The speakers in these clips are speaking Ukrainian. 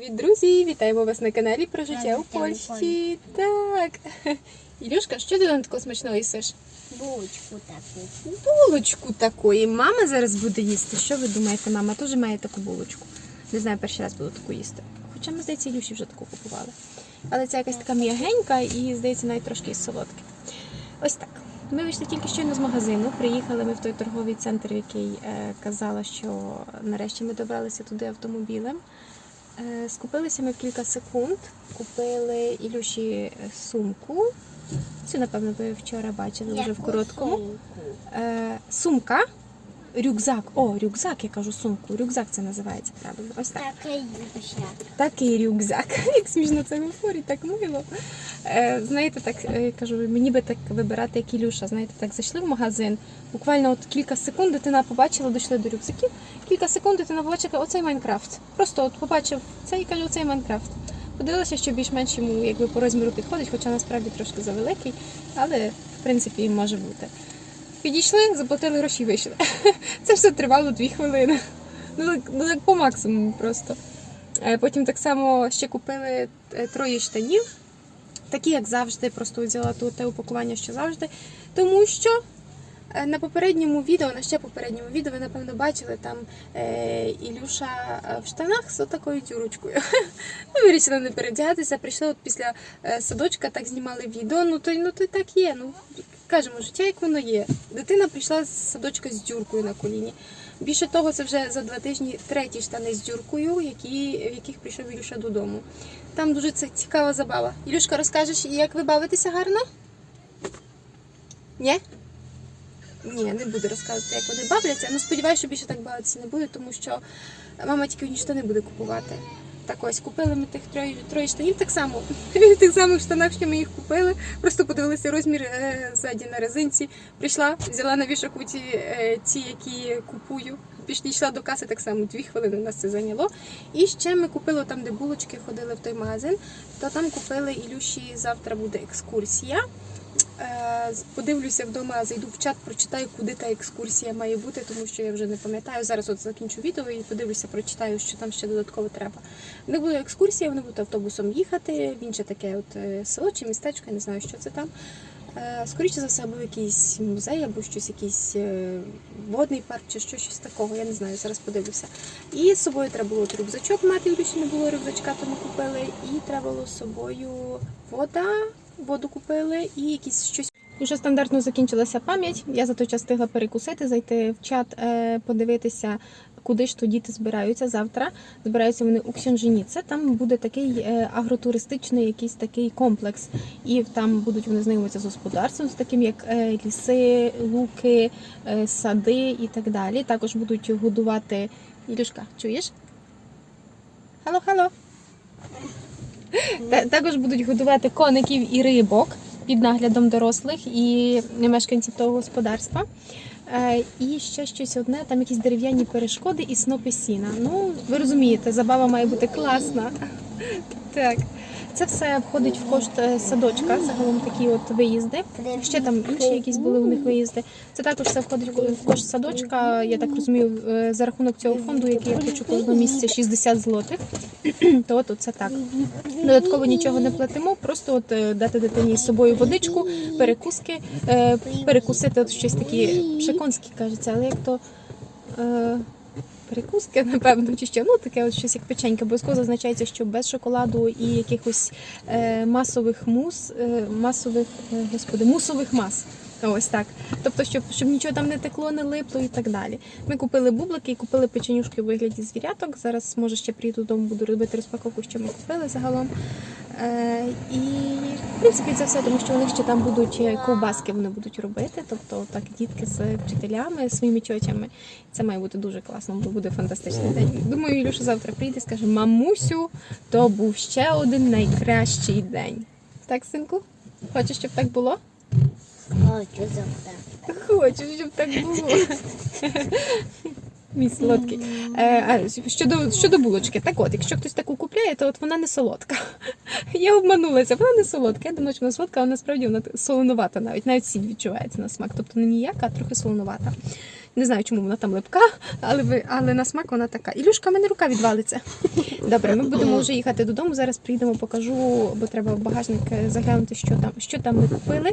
Привіт, друзі! Вітаємо вас на каналі про життя у Польщі. Так. Ілюшка, що ти там такого смачного їсиш? булочку таку. Булочку такої. Мама зараз буде їсти. Що ви думаєте, мама теж має таку булочку? Не знаю, перший раз буду таку їсти. Хоча ми, здається, Ілюші вже таку купували. Але це якась така м'ягенька і, здається, навіть трошки солодке. Ось так. Ми вийшли тільки щойно з магазину. Приїхали ми в той торговий центр, в який е, казала, що нарешті ми добралися туди автомобілем. Е, скупилися ми в кілька секунд. Купили Ілюші е, сумку. Цю, напевно, ви вчора бачили вже в короткому. Е, сумка, рюкзак. О, рюкзак, я кажу сумку. Рюкзак це називається правильно. Ось так. Така юбочка. Такий рюкзак. Як смішно це говорить, так мило. Е, знаєте, так е, кажу, мені би так вибирати, як Ілюша. Знаєте, так зайшли в магазин. Буквально от кілька секунд дитина побачила, дійшли до рюкзаків. Кілька секунд дитина побачила, оцей Майнкрафт. Просто от побачив це і каже, оцей Майнкрафт. Подивилася, що більш-менш йому якби по розміру підходить, хоча насправді трошки завеликий, але в принципі може бути. Підійшли, заплатили гроші вийшли. Це все тривало дві хвилини. Ну, так- ну по максимуму просто. Е, Потім так само ще купили е, троє штанів, такі, як завжди, просто взяла ту те упакування, що завжди. Тому що е, на попередньому відео, на ще попередньому відео, ви напевно бачили там е, Ілюша в штанах з такою тюрочкою. Ми вирішили не передягатися. Прийшли от після садочка, так знімали відео. Ну то, ну то так є. Ну кажемо, життя як воно є. Дитина прийшла з садочка з дюркою на коліні. Більше того, це вже за два тижні треті штани з дюркою, які, в яких прийшов Ілюша додому. Там дуже це цікава забава. Ілюшка, розкажеш, як ви бавитеся гарно? Ні? Ні, не буду розказувати, як вони бавляться. Ну, сподіваюся, що більше так бавитися не буде, тому що мама тільки одні штани буде купувати. Так ось, купили ми тих троє, троє штанів так само. В тих самих штанах, що ми їх купили. Просто подивилися розмір е, ззаді на резинці. Прийшла, взяла на вішаку ті, е, які купую. Пішла до каси так само, дві хвилини нас це зайняло. І ще ми купили там, де булочки ходили в той магазин, то там купили Ілюші, завтра буде екскурсія. Подивлюся вдома, зайду в чат, прочитаю, куди та екскурсія має бути, тому що я вже не пам'ятаю. Зараз от закінчу відео і подивлюся, прочитаю, що там ще додатково треба. Не буде екскурсія, вони будуть автобусом їхати. В інше таке от е, село чи містечко, я не знаю, що це там. Е, Скоріше за все, або якийсь музей, або щось, якийсь е, водний парк, чи що, щось такого, я не знаю, зараз подивлюся. І з собою треба було рюкзачок мати, більше не було рюкзачка, тому купили. І треба було з собою вода, воду купили і якісь щось. Уже стандартно закінчилася пам'ять. Я за той час встигла перекусити, зайти в чат, е, подивитися, куди ж то діти збираються завтра. Збираються вони у Ксьонженіце. Там буде такий е, агротуристичний якийсь такий комплекс. І там будуть вони знайомитися з господарством, з таким як е, ліси, луки, сади і так далі. Також будуть годувати. Ілюшка, чуєш? Хало, хало. Також будуть годувати коників і рибок під наглядом дорослих і мешканців того господарства. Е, І ще щось одне, там якісь дерев'яні перешкоди і снопи сіна. Ну, ви розумієте, забава має бути класна. Так. Це все входить в кошт е, садочка, загалом такі от виїзди. Ще там інші якісь були у них виїзди. Це також все входить в ко- кошт садочка. Я так розумію, е, за рахунок цього фонду, який я плачу кожного місяця 60 злотих. То от це так. Додатково нічого не платимо, просто от е, дати дитині з собою водичку, перекуски, перекусити от щось такі шаконські кажеться, але як то. Перекуски, напевно, чи що. Ну, таке от щось як печенька. Обов'язково зазначається, що без шоколаду і якихось е, масових мус, е, масових, е, господи, мусових мас. Ось так. Тобто, щоб, щоб нічого там не текло, не липло і так далі. Ми купили бублики і купили печенюшки у вигляді звіряток. Зараз, може, ще приїду додому, буду робити розпаковку, що ми купили загалом. Е, і, в принципі, це все, тому що вони ще там будуть е, ковбаски вони будуть робити. Тобто, так, дітки з вчителями, своїми тьотями. Це має бути дуже класно, бо буде фантастичний день. Думаю, Ілюша завтра прийде і скаже: Мамусю, то був ще один найкращий день. Так, синку? Хочеш, щоб так було? Хочу завтра. Хочу, щоб так було. Мій солодкий. Е, а, щодо, щодо булочки, так от, якщо хтось таку купляє, то от вона не солодка. Я обманулася, вона не солодка. Я думаю, що вона солодка, але насправді вона солонувата навіть. Навіть сіль відчувається на смак. Тобто не ніяка, а трохи солонувата. Не знаю, чому вона там липка, але, ви- але на смак вона така. Ілюшка, в мене рука відвалиться. Добре, ми будемо вже їхати додому. Зараз приїдемо, покажу, бо треба в багажник е, заглянути, що там, що там ми купили.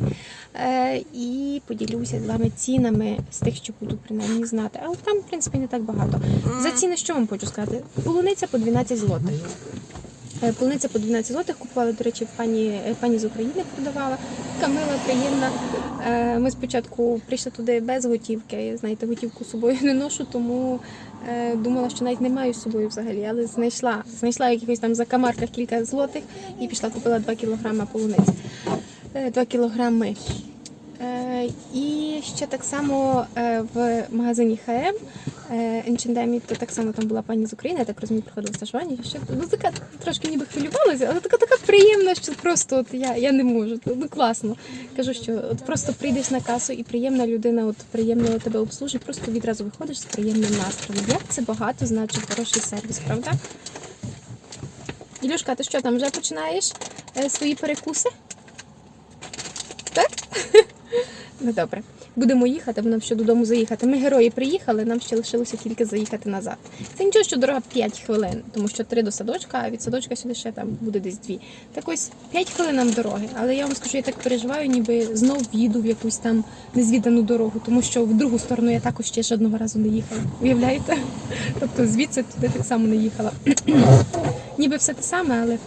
Е, і поділюся з вами цінами з тих, що буду принаймні знати. Але там, в принципі, не так багато. За ціни, що вам хочу сказати? Полуниця по 12 злотих. Е, Полуниця по 12 злотих купували, до речі, пані, е, пані з України продавала. Така мила, приємна. Е, Ми спочатку прийшли туди без готівки. Знаєте, готівку з собою не ношу, тому думала, що навіть не маю з собою взагалі, але знайшла. Знайшла в якихось там закамарках кілька злотих і пішла купила 2 кілограма полуниць. 2 кілограми. І ще так само в магазині ХМ Енчендемі, то так само там була пані з України, я так розумію, проходила стажування. Ще ну така трошки ніби хвилювалася, але така така приємна, що просто от я, я не можу. Ну класно. Кажу, що от просто прийдеш на касу і приємна людина, от приємно тебе обслужить, просто відразу виходиш з приємним настроєм. Як це багато значить хороший сервіс, правда? Ілюшка, ти що там вже починаєш е, свої перекуси? Так? Ну добре. Будемо їхати, бо нам ще додому заїхати. Ми герої приїхали, нам ще лишилося тільки заїхати назад. Це нічого, що дорога 5 хвилин, тому що 3 до садочка, а від садочка сюди ще там буде десь 2. Так ось 5 хвилин нам дороги. Але я вам скажу, я так переживаю, ніби знов їду в якусь там незвідану дорогу, тому що в другу сторону я також ще жодного разу не їхала. Уявляєте? Тобто звідси туди так само не їхала. ніби все те саме, але,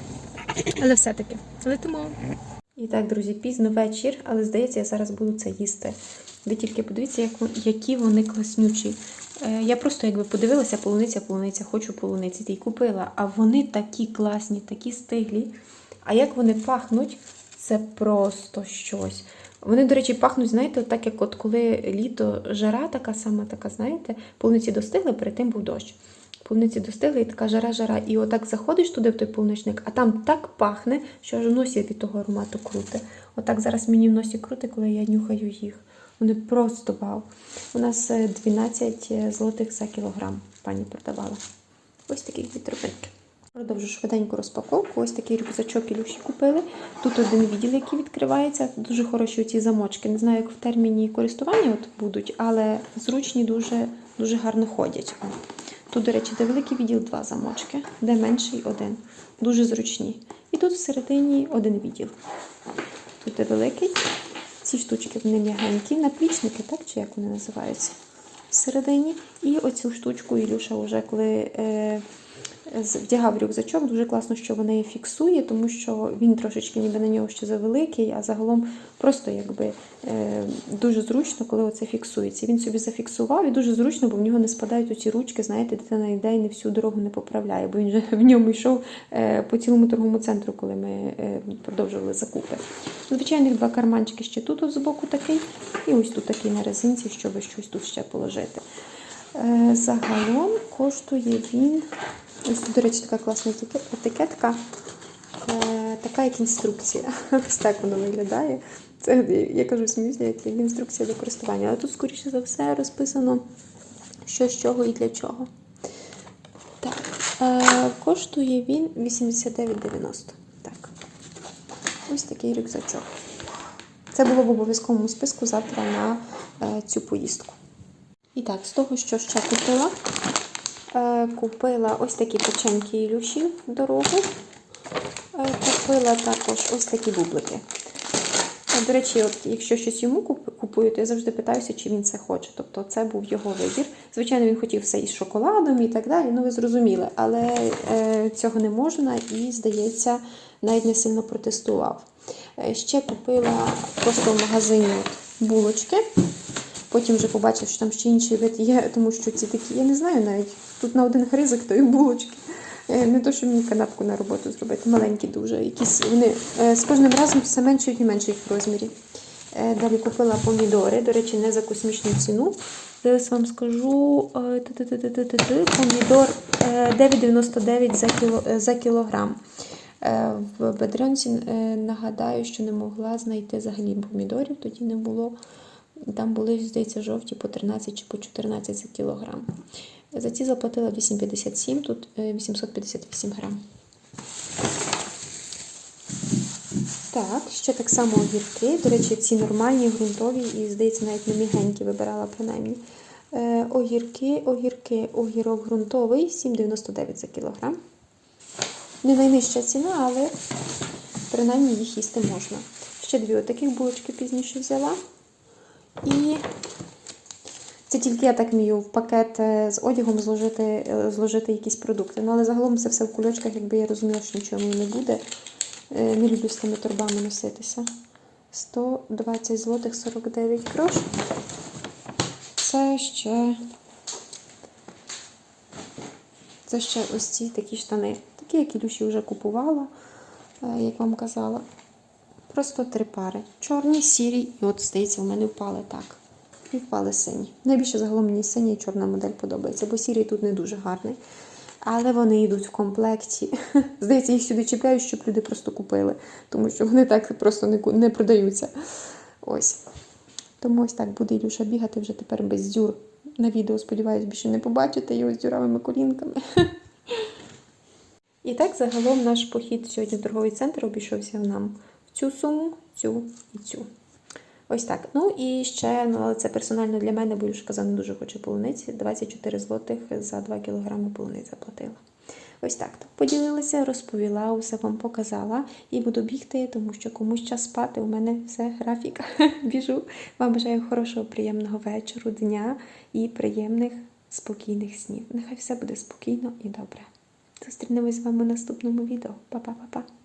але все-таки. Летимо. І так, друзі, пізно вечір, але здається, я зараз буду це їсти. Ви тільки подивіться, як, які вони класнючі. Е, я просто якби подивилася, полуниця, полуниця, хочу полуниці, й купила. А вони такі класні, такі стиглі. А як вони пахнуть, це просто щось. Вони, до речі, пахнуть, знаєте, так як от коли літо жара така сама, така, знаєте, полуниці достигли, перед тим був дощ. Полуниці достигли і така жара-жара. І отак заходиш туди в той полуничник, а там так пахне, що аж в носі від того аромату круте. Отак зараз мені в носі круте, коли я нюхаю їх. Вони просто вау. У нас е, 12 злотих за кілограм пані продавала. Ось такі вітропинки. Продовжу швиденьку розпаковку. Ось такий рюкзачок Ілюші купили. Тут один відділ, який відкривається. Дуже хороші ці замочки. Не знаю, як в терміні користування от будуть, але зручні дуже, дуже гарно ходять. Тут, до речі, де великий відділ два замочки, де менший один. Дуже зручні. І тут всередині один відділ. Тут де великий. Ці штучки вони м'ягенькі, наплічники, так чи як вони називаються? Всередині. І оцю штучку Ілюша вже коли е, вдягав рюкзачок, дуже класно, що вона її фіксує, тому що він трошечки ніби на нього ще завеликий, а загалом просто якби е, дуже зручно, коли оце фіксується. Він собі зафіксував і дуже зручно, бо в нього не спадають оці ручки, знаєте, дитина йде і не всю дорогу не поправляє, бо він вже в ньому йшов е, по цілому торговому центру, коли ми е, продовжували закупи. Звичайних два карманчики ще тут от збоку такий, і ось тут такий на резинці, щоб щось тут ще положити. Загалом коштує він. Ось до речі, така класна етикетка, е, така як інструкція. Ось так воно виглядає. Це я кажу сміюся, як інструкція до користування. Але тут, скоріше за все, розписано, що з чого і для чого. Так, е, коштує він 89,90. Так. Ось такий рюкзачок. Це було в обов'язковому списку завтра на е, цю поїздку. І так, з того, що ще купила, купила ось такі печеньки Ілюші в дорогу. Е, купила також ось такі бублики. Е, До речі, от, якщо щось йому куп- купую, то я завжди питаюся, чи він це хоче. Тобто це був його вибір. Звичайно, він хотів все із шоколадом і так далі, ну ви зрозуміли, але е, цього не можна і, здається, навіть не сильно протестував. Е, ще купила просто в магазині булочки. Потім вже побачив, що там ще інший вид є, тому що ці такі, я не знаю навіть, тут на один гризик тої булочки. Е, Не то, що мені канапку на роботу зробити, маленькі дуже. Якісь вони е, з кожним разом все меншають і меншають в розмірі. Е, Далі купила помідори, до речі, не за космічну ціну. Зараз вам скажу помідор е, 9,99 за, кіло, за кілограм. В Бедрянці нагадаю, що не могла знайти взагалі помідорів, тоді не було. Там були, здається, жовті по 13 чи по 14 за кілограм. За ці заплатила 8,57, тут е, 858 грам. Так, ще так само огірки. До речі, ці нормальні, ґрунтові і, здається, навіть не мігенькі вибирала принаймні. Е, огірки, огірки, огірок ґрунтовий 7,99 за кілограм. Не найнижча ціна, але принаймні їх їсти можна. Ще дві отаких булочки пізніше взяла. І це тільки я так вмію в пакет е, з одягом зложити, е, зложити якісь продукти. Ну, але загалом це все в кульочках, якби я розуміла, що нічого мені не буде. Е, Не люблю з тими торбами носитися. 120 злотих 49 грош. Це ще. Це ще ось ці такі штани. Такі, як Ілюші вже купувала, як вам казала. Просто три пари. Чорні, сірі, і от, здається, в мене впали так. І впали сині. Найбільше загалом мені синя і чорна модель подобається, бо сірий тут не дуже гарний. Але вони йдуть в комплекті. Здається, їх сюди чіпляють, щоб люди просто купили, тому що вони так просто не, не продаються. Ось. Тому ось так буде Ілюша бігати вже тепер без дзюр. На відео, сподіваюсь, більше не побачите його з дзюравими колінками. І так, загалом наш похід сьогодні в торговий центр обійшовся нам цю суму, цю і цю. Ось так. Ну і ще, ну але це персонально для мене, бо Юшка казав, не дуже хоче полуниці. 24 злотих за 2 кілограми полуниць заплатила. Ось так. Поділилася, розповіла, усе вам показала. І буду бігти, тому що комусь час спати. У мене все графік. Біжу. Вам бажаю хорошого, приємного вечору, дня і приємних, спокійних снів. Нехай все буде спокійно і добре. Зустрінемось з вами в наступному відео. Па-па-па-па.